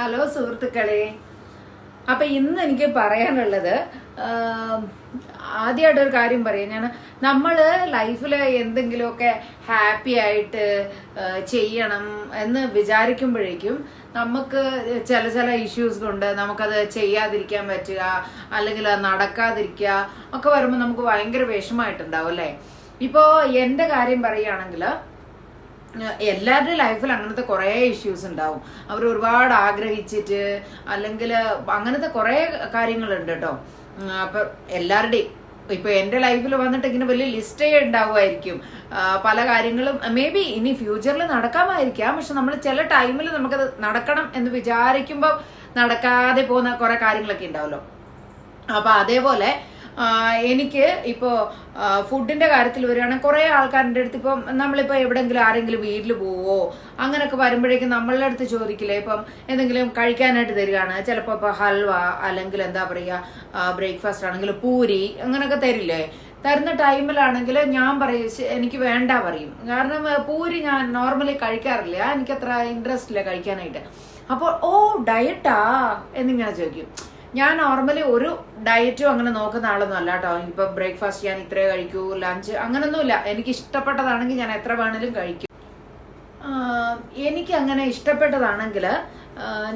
മക്കളെ അപ്പൊ ഇന്ന് എനിക്ക് പറയാനുള്ളത് ആദ്യമായിട്ട് ഒരു കാര്യം പറയാം ഞാൻ നമ്മൾ ലൈഫിൽ എന്തെങ്കിലുമൊക്കെ ഹാപ്പി ആയിട്ട് ചെയ്യണം എന്ന് വിചാരിക്കുമ്പോഴേക്കും നമുക്ക് ചില ചില ഇഷ്യൂസ് കൊണ്ട് നമുക്കത് ചെയ്യാതിരിക്കാൻ പറ്റുക അല്ലെങ്കിൽ നടക്കാതിരിക്കുക ഒക്കെ വരുമ്പോൾ നമുക്ക് ഭയങ്കര വിഷമമായിട്ടുണ്ടാവും അല്ലേ? ഇപ്പോൾ എന്റെ കാര്യം പറയുകയാണെങ്കിൽ എല്ലാവരുടെയും ലൈഫിൽ അങ്ങനത്തെ കുറേ ഇഷ്യൂസ് ഉണ്ടാവും. അവർ ഒരുപാട് ആഗ്രഹിച്ചിട്ട് അല്ലെങ്കിൽ അങ്ങനത്തെ കുറേ കാര്യങ്ങളുണ്ട് കേട്ടോ അപ്പൊ എല്ലാവരുടെയും ഇപ്പൊ എന്റെ ലൈഫിൽ വന്നിട്ട് ഇങ്ങനെ വലിയ ലിസ്റ്റേ ഉണ്ടാവുമായിരിക്കും. പല കാര്യങ്ങളും മേ ബി ഇനി ഫ്യൂച്ചറിൽ നടക്കാമായിരിക്കാം. പക്ഷെ നമ്മൾ ചില ടൈമിൽ നമുക്കത് നടക്കണം എന്ന് വിചാരിക്കുമ്പോൾ നടക്കാതെ പോകുന്ന കുറെ കാര്യങ്ങളൊക്കെ ഉണ്ടാവല്ലോ. അപ്പൊ അതേപോലെ എനിക്ക് ഇപ്പോ ഫുഡിന്റെ കാര്യത്തിൽ വരികയാണെങ്കിൽ കുറേ ആൾക്കാരുടെ അടുത്ത് ഇപ്പം നമ്മളിപ്പോ എവിടെങ്കിലും ആരെങ്കിലും വീട്ടിൽ പോവോ അങ്ങനെയൊക്കെ വരുമ്പോഴേക്കും നമ്മളുടെ അടുത്ത് ചോദിക്കില്ലേ? ഇപ്പം എന്തെങ്കിലും കഴിക്കാനായിട്ട് തരികയാണ്. ചിലപ്പോൾ ഇപ്പൊ ഹൽവ അല്ലെങ്കിൽ എന്താ പറയുക ബ്രേക്ക്ഫാസ്റ്റ് ആണെങ്കിൽ പൂരി അങ്ങനെയൊക്കെ തരില്ലേ? തരുന്ന ടൈമിലാണെങ്കിൽ ഞാൻ പറയും എനിക്ക് വേണ്ട പറയും. കാരണം പൂരി ഞാൻ നോർമലി കഴിക്കാറില്ല. എനിക്കത്ര ഇൻട്രസ്റ്റ് ഇല്ല കഴിക്കാനായിട്ട്. അപ്പോൾ ഓ ഡയറ്റാ എന്നിങ്ങനെ ചോദിക്കും. ഞാൻ നോർമലി ഒരു ഡയറ്റും അങ്ങനെ നോക്കുന്ന ആളൊന്നും അല്ല കേട്ടോ ഇപ്പൊ ബ്രേക്ക്ഫാസ്റ്റ് ഞാൻ ഇത്രേ കഴിക്കൂ ലഞ്ച് അങ്ങനൊന്നുമില്ല. എനിക്ക് ഇഷ്ടപ്പെട്ടതാണെങ്കിൽ ഞാൻ എത്ര വേണേലും കഴിക്കും. എനിക്ക് അങ്ങനെ ഇഷ്ടപ്പെട്ടതാണെങ്കിൽ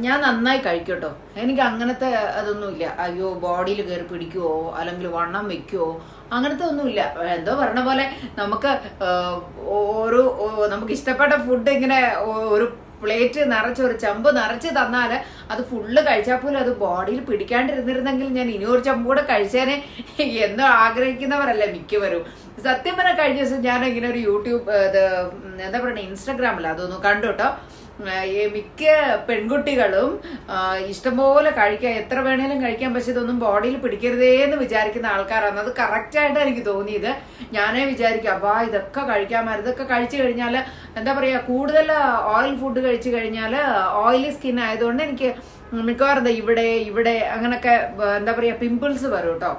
ഞാൻ നന്നായി കഴിക്കും കേട്ടോ എനിക്ക് അങ്ങനത്തെ അതൊന്നുമില്ല. അയ്യോ ബോഡിയിൽ കയറി പിടിക്കുവോ? അല്ലെങ്കിൽ വണ്ണം വെക്കുവോ? അങ്ങനത്തെ ഒന്നുമില്ല. എന്തോ പറഞ്ഞ പോലെ നമുക്ക് ഓരോ നമുക്ക് ഇഷ്ടപ്പെട്ട ഫുഡ് ഇങ്ങനെ ഒരു പ്ലേറ്റ് നിറച്ച് ഒരു ചെമ്പ് നിറച്ച് തന്നാൽ അത് ഫുള്ള് കഴിച്ചാൽ പോലും അത് ബോഡിയിൽ പിടിക്കാണ്ടിരുന്നിരുന്നെങ്കിൽ ഞാൻ ഇനി ഒരു ചെമ്പ് കൂടെ കഴിച്ചേനെ എന്നോ ആഗ്രഹിക്കുന്നവരല്ല മിക്കവരും. സത്യം പറഞ്ഞാൽ കഴിഞ്ഞ ദിവസം ഞാൻ ഇങ്ങനെ ഒരു യൂട്യൂബ് എന്താ പറയുക ഇൻസ്റ്റഗ്രാമിൽ അതൊന്നും കണ്ടു കേട്ടോ മിക്ക പെൺകുട്ടികളും ഇഷ്ടംപോലെ കഴിക്കാൻ എത്ര വേണേലും കഴിക്കാൻ പക്ഷേ ഇതൊന്നും ബോഡിയിൽ പിടിക്കരുതേ എന്ന് വിചാരിക്കുന്ന ആൾക്കാരാണ്. അത് കറക്റ്റായിട്ടാണ് എനിക്ക് തോന്നിയത്. ഞാനേ വിചാരിക്കും അപ്പാ ഇതൊക്കെ കഴിക്കാമായിരുന്നു ഇതൊക്കെ കഴിച്ചു കഴിഞ്ഞാൽ എന്താ പറയുക കൂടുതൽ ഓയിൽ ഫുഡ് കഴിച്ചു കഴിഞ്ഞാൽ ഓയിലി സ്കിൻ ആയതുകൊണ്ട് എനിക്ക് മിക്കവാറും ഇവിടെ ഇവിടെ അങ്ങനൊക്കെ എന്താ പറയുക പിമ്പിൾസ് വരും കേട്ടോ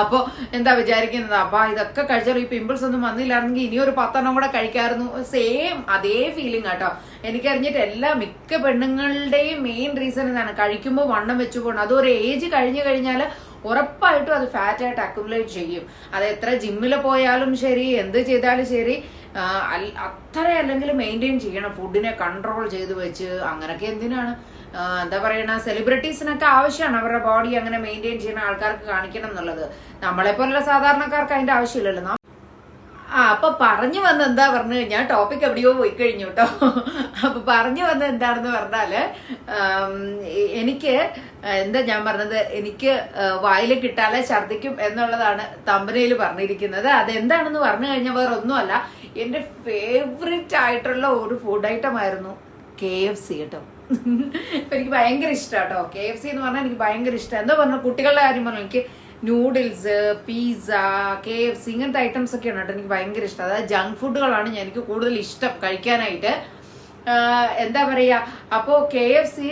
അപ്പൊ എന്താ വിചാരിക്കുന്നത്? അപ്പൊ ഇതൊക്കെ കഴിച്ചാൽ ഈ പിമ്പിൾസ് ഒന്നും വന്നില്ലായിരുന്നെങ്കിൽ ഇനി ഒരു പത്തെണ്ണം കൂടെ കഴിക്കായിരുന്നു. സെയിം അതേ ഫീലിംഗ് കേട്ടോ എനിക്കറിഞ്ഞിട്ട് എല്ലാ മിക്ക പെണ്ണുങ്ങളുടെയും മെയിൻ റീസൺ ഇതാണ്. കഴിക്കുമ്പോൾ വണ്ണം വെച്ചു പോകണം അതൊരു ഏജ് കഴിഞ്ഞു കഴിഞ്ഞാൽ ഉറപ്പായിട്ടും അത് ഫാറ്റ് ആയിട്ട് അക്യുമുലേറ്റ് ചെയ്യും. അത് എത്ര ജിമ്മിൽ പോയാലും ശരി എന്ത് ചെയ്താലും ശരി അത്ര അല്ലെങ്കിൽ മെയിന്റെയിൻ ചെയ്യണം. ഫുഡിനെ കൺട്രോൾ ചെയ്ത് വെച്ച് അങ്ങനൊക്കെ എന്തിനാണ്? എന്താ പറയണ സെലിബ്രിറ്റീസിനൊക്കെ ആവശ്യമാണ് അവരുടെ ബോഡി അങ്ങനെ മെയിന്റെയിൻ ചെയ്യുന്ന ആൾക്കാർക്ക് കാണിക്കണം എന്നുള്ളത്. നമ്മളെ പോലുള്ള സാധാരണക്കാർക്ക് അതിന്റെ ആവശ്യമില്ലല്ലോ. ആ അപ്പൊ പറഞ്ഞു വന്ന എന്താ പറഞ്ഞു കഴിഞ്ഞാൽ ടോപ്പിക് എവിടെയോ പോയി കഴിഞ്ഞു കേട്ടോ അപ്പൊ പറഞ്ഞു വന്നത് എന്താണെന്ന് പറഞ്ഞാൽ എനിക്ക് എന്താ ഞാൻ പറഞ്ഞത് എനിക്ക് വായിൽ കിട്ടാലെ ഛർദിക്കും എന്നുള്ളതാണ് തമ്പനയിൽ പറഞ്ഞിരിക്കുന്നത്. അതെന്താണെന്ന് പറഞ്ഞു കഴിഞ്ഞാൽ വേറെ ഒന്നുമല്ല എന്റെ ഫേവറേറ്റ് ആയിട്ടുള്ള ഒരു ഫുഡ് ഐറ്റം ആയിരുന്നു കെ എഫ് സി കേട്ടോ എനിക്ക് ഭയങ്കര ഇഷ്ടം കേട്ടോ കെ എഫ് സി എന്ന് പറഞ്ഞാൽ എനിക്ക് ഭയങ്കര ഇഷ്ടം. എന്താ പറഞ്ഞ കുട്ടികളുടെ കാര്യം പറഞ്ഞു എനിക്ക് noodles pizza K F C ഇങ്ങനത്തെ ഐറ്റംസ് ഒക്കെയാണ് കേട്ടോ എനിക്ക് ഭയങ്കര ഇഷ്ടം. അതായത് ജങ്ക് ഫുഡുകളാണ് ഞാൻ- എനിക്ക് കൂടുതൽ ഇഷ്ടം കഴിക്കാനായിട്ട്. എന്താ പറയാ അപ്പോൾ കെ എഫ് സി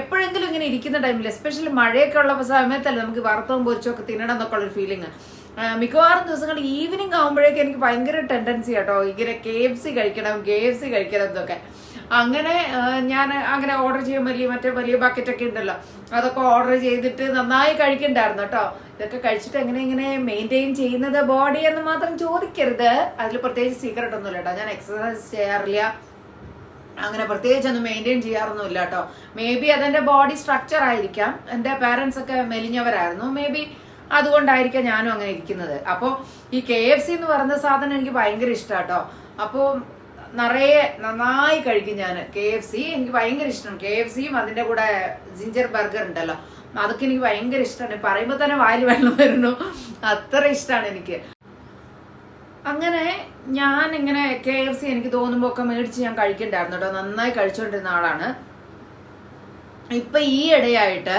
എപ്പോഴെങ്കിലും ഇങ്ങനെ ഇരിക്കുന്ന ടൈമിൽ എസ്പെഷ്യലി മഴയൊക്കെ ഉള്ള സമയത്തല്ലേ നമുക്ക് വറുത്തവും പൊരിച്ചും ഒക്കെ തിന്നണം എന്നൊക്കെ ഉള്ളൊരു ഫീലിംഗ് മിക്കവാറും ദിവസങ്ങൾ ഈവനിങ് ആകുമ്പോഴേക്കും എനിക്ക് ഭയങ്കര ടെൻഡൻസി കേട്ടോ ഇങ്ങനെ കെ എഫ് സി കഴിക്കണം കെ എഫ് സി കഴിക്കണം എന്നൊക്കെ. അങ്ങനെ ഞാൻ അങ്ങനെ ഓർഡർ ചെയ്യാൻ വലിയ മറ്റേ വലിയ ബക്കറ്റ് ഒക്കെ ഉണ്ടല്ലോ. അതൊക്കെ ഓർഡർ ചെയ്തിട്ട് നന്നായി കഴിക്കണ്ടായിരുന്നു കേട്ടോ. ഇതൊക്കെ കഴിച്ചിട്ട് എങ്ങനെ ഇങ്ങനെ മെയിന്റെയിൻ ചെയ്യുന്നത് ബോഡി എന്ന് മാത്രം ചോദിക്കരുത്. അതിൽ പ്രത്യേകിച്ച് സീക്രട്ട് ഒന്നുമില്ല കേട്ടോ. ഞാൻ എക്സസൈസ് ചെയ്യാറില്ല. അങ്ങനെ പ്രത്യേകിച്ച് ഒന്നും മെയിന്റെയിൻ ചെയ്യാറൊന്നുമില്ല കേട്ടോ. മേ ബി അതെന്റെ ബോഡി സ്ട്രക്ചർ ആയിരിക്കാം. എന്റെ പാരൻസ് ഒക്കെ മെലിഞ്ഞവരായിരുന്നു. മേ ബി അതുകൊണ്ടായിരിക്കാം ഞാനും അങ്ങനെ ഇരിക്കുന്നത്. അപ്പോൾ ഈ കെ എഫ് സി എന്ന് പറയുന്ന സാധനം എനിക്ക് ഭയങ്കര ഇഷ്ടം കേട്ടോ അപ്പോൾ നിറയെ നന്നായി കഴിക്കും ഞാൻ കെ എഫ് സി എനിക്ക് ഭയങ്കര ഇഷ്ടമാണ്. കെ എഫ് സിയും അതിന്റെ കൂടെ ജിഞ്ചർ ബർഗർ ഉണ്ടല്ലോ. അതൊക്കെ എനിക്ക് ഭയങ്കര ഇഷ്ടമാണ് പറയുമ്പോൾ തന്നെ വായിൽ വെള്ളം വരുന്നു. അത്ര ഇഷ്ടമാണ് എനിക്ക്. അങ്ങനെ ഞാൻ ഇങ്ങനെ കെ എഫ് സി എനിക്ക് തോന്നുമ്പോ ഒക്കെ മേടിച്ച് ഞാൻ കഴിക്കണ്ടായിരുന്നു കേട്ടോ. നന്നായി കഴിച്ചുകൊണ്ടിരുന്ന ആളാണ്. ഇപ്പൊ ഈ ഇടയായിട്ട്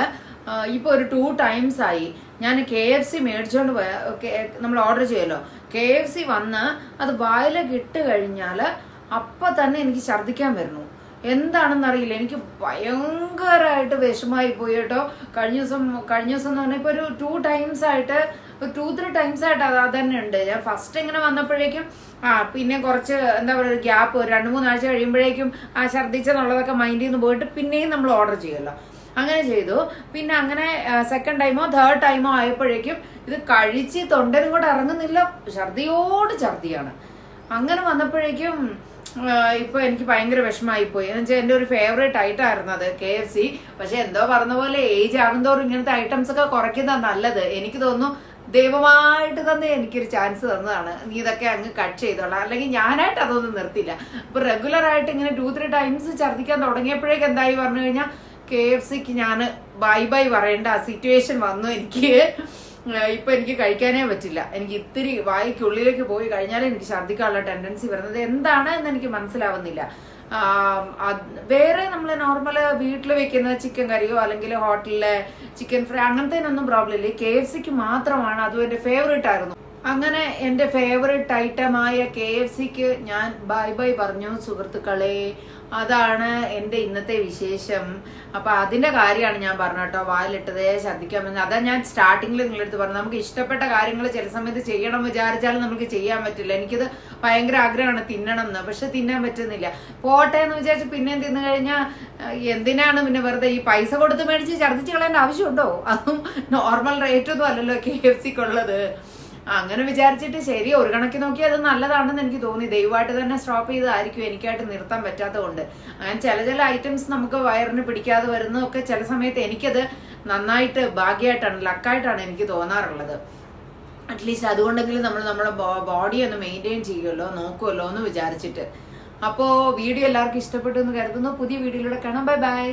ഇപ്പൊ ഒരു ടു ടൈംസ് ആയി. ഞാൻ കെ എഫ് സി മേടിച്ചോണ്ട് പോയ നമ്മൾ ഓർഡർ ചെയ്യുമല്ലോ കെ എഫ് സി വന്ന് അത് വായിലേക്ക് ഇട്ട് കഴിഞ്ഞാൽ അപ്പൊ തന്നെ എനിക്ക് ഛർദ്ദിക്കാൻ വരുന്നു. എന്താണെന്ന് അറിയില്ല എനിക്ക് ഭയങ്കരമായിട്ട് വിഷമായി പോയി കേട്ടോ. കഴിഞ്ഞ ദിവസം കഴിഞ്ഞ ദിവസം എന്ന് പറഞ്ഞാൽ ഇപ്പൊ ഒരു ടു ടൈംസ് ആയിട്ട് ടു ത്രീ ടൈംസ് ആയിട്ട് അത് തന്നെ ഉണ്ട്. ഞാൻ ഫസ്റ്റ് ഇങ്ങനെ വന്നപ്പോഴേക്കും ആ പിന്നെ കുറച്ച് എന്താ പറയുക ഒരു ഗ്യാപ്പ് രണ്ട് മൂന്നാഴ്ച കഴിയുമ്പോഴേക്കും ആ ഛർദ്ദിച്ചെന്നുള്ളതൊക്കെ മൈൻഡിൽ നിന്ന് പോയിട്ട് പിന്നെയും നമ്മൾ ഓർഡർ ചെയ്യുമല്ലോ അങ്ങനെ ചെയ്തു. പിന്നെ അങ്ങനെ സെക്കൻഡ് ടൈമോ തേർഡ് ടൈമോ ആയപ്പോഴേക്കും ഇത് കഴിച്ച് തൊണ്ടനും കൂടെ ഇറങ്ങുന്നില്ല. ഛർദിയോട് ഛർദിയാണ്. അങ്ങനെ വന്നപ്പോഴേക്കും ഇപ്പൊ എനിക്ക് ഭയങ്കര വിഷമായി പോയി. എന്ന് വെച്ചാൽ എന്റെ ഒരു ഫേവറേറ്റ് ഐറ്റം ആയിരുന്നു അത് കെ എഫ് സി പക്ഷെ എന്തോ പറഞ്ഞ പോലെ ഏജ് ആകുന്തോറും ഇങ്ങനത്തെ ഐറ്റംസ് ഒക്കെ കുറയ്ക്കുന്ന നല്ലത്. എനിക്ക് തോന്നുന്നു ദൈവമായിട്ട് തന്നെ എനിക്കൊരു ചാൻസ് തന്നതാണ്. നീ ഇതൊക്കെ അങ്ങ് കട്ട് ചെയ്തോളാം. അല്ലെങ്കിൽ ഞാനായിട്ട് അതൊന്നും നിർത്തില്ല. അപ്പൊ റെഗുലർ ആയിട്ട് ഇങ്ങനെ ടു ത്രീ ടൈംസ് ഛർദിക്കാൻ തുടങ്ങിയപ്പോഴേക്ക് എന്തായി? പറഞ്ഞു കഴിഞ്ഞാൽ കെ എഫ് സിക്ക് ഞാൻ ബൈ ബൈ പറയേണ്ട ആ സിറ്റുവേഷൻ വന്നു എനിക്ക്. ഇപ്പൊ എനിക്ക് കഴിക്കാനേ പറ്റില്ല. എനിക്ക് ഇത്തിരി വായിക്കുള്ളിലേക്ക് പോയി കഴിഞ്ഞാൽ എനിക്ക് ഛർദ്ദിക്കാനുള്ള ടെൻഡൻസി വരുന്നത്. എന്താണ് എന്ന് എനിക്ക് മനസ്സിലാവുന്നില്ല. വേറെ നമ്മൾ നോർമൽ വീട്ടിൽ വെക്കുന്ന ചിക്കൻ കറിയോ അല്ലെങ്കിൽ ഹോട്ടലിലെ ചിക്കൻ ഫ്രൈ അങ്ങനത്തേനൊന്നും പ്രോബ്ലം ഇല്ല. കെ എഫ് സിക്ക് മാത്രമാണ് അതും എന്റെ ഫേവറേറ്റ് ആയിരുന്നു. അങ്ങനെ എന്റെ ഫേവറേറ്റ് ഐറ്റമായ കെ എഫ് സിക്ക് ഞാൻ ബൈ ബൈ പറഞ്ഞു സുഹൃത്തുക്കളെ. അതാണ് എന്റെ ഇന്നത്തെ വിശേഷം. അപ്പൊ അതിന്റെ കാര്യമാണ് ഞാൻ പറഞ്ഞ കേട്ടോ. വായിലിട്ടതേ ശ്രദ്ധിക്കാമെന്ന്. അതാ ഞാൻ സ്റ്റാർട്ടിങ്ങിൽ നിങ്ങളടുത്ത് പറഞ്ഞു നമുക്ക് ഇഷ്ടപ്പെട്ട കാര്യങ്ങൾ ചില സമയത്ത് ചെയ്യണം വിചാരിച്ചാലും നമുക്ക് ചെയ്യാൻ പറ്റില്ല. എനിക്കത് ഭയങ്കര ആഗ്രഹമാണ് തിന്നണം എന്ന്. പക്ഷെ തിന്നാൻ പറ്റുന്നില്ല. പോട്ടെ എന്ന് വിചാരിച്ച് പിന്നെ തിന്നു കഴിഞ്ഞാൽ എന്തിനാണ് പിന്നെ വെറുതെ ഈ പൈസ കൊടുത്ത് മേടിച്ച് ഛർദ്ദിച്ച് കളയേണ്ട ആവശ്യമുണ്ടോ? അതും നോർമൽ റേറ്റ് ഒന്നും അല്ലല്ലോ കെ എഫ് സിക്കുള്ളത് അങ്ങനെ വിചാരിച്ചിട്ട് ശരി ഒരു കണക്കിന് നോക്കി അത് നല്ലതാണെന്ന് എനിക്ക് തോന്നി. ദൈവമായിട്ട് തന്നെ സ്റ്റോപ്പ് ചെയ്തായിരിക്കും എനിക്കായിട്ട് നിർത്താൻ പറ്റാത്തതുകൊണ്ട്. അങ്ങനെ ചില ചില ഐറ്റംസ് നമുക്ക് വയറിന് പിടിക്കാതെ വരുന്നതൊക്കെ ചില സമയത്ത് എനിക്കത് നന്നായിട്ട് ഭാഗ്യമായിട്ടാണ് ലക്കായിട്ടാണ് എനിക്ക് തോന്നാറുള്ളത്. അറ്റ്ലീസ്റ്റ് അതുകൊണ്ടെങ്കിലും നമ്മൾ നമ്മുടെ ബോഡി ഒന്ന് മെയിന്റെയിൻ ചെയ്യുമല്ലോ നോക്കുമല്ലോ എന്ന് വിചാരിച്ചിട്ട്. അപ്പോൾ വീഡിയോ എല്ലാവർക്കും ഇഷ്ടപ്പെട്ടു എന്ന് കരുതുന്നു. പുതിയ വീഡിയോയിലൂടെ കാണാം. Bye bye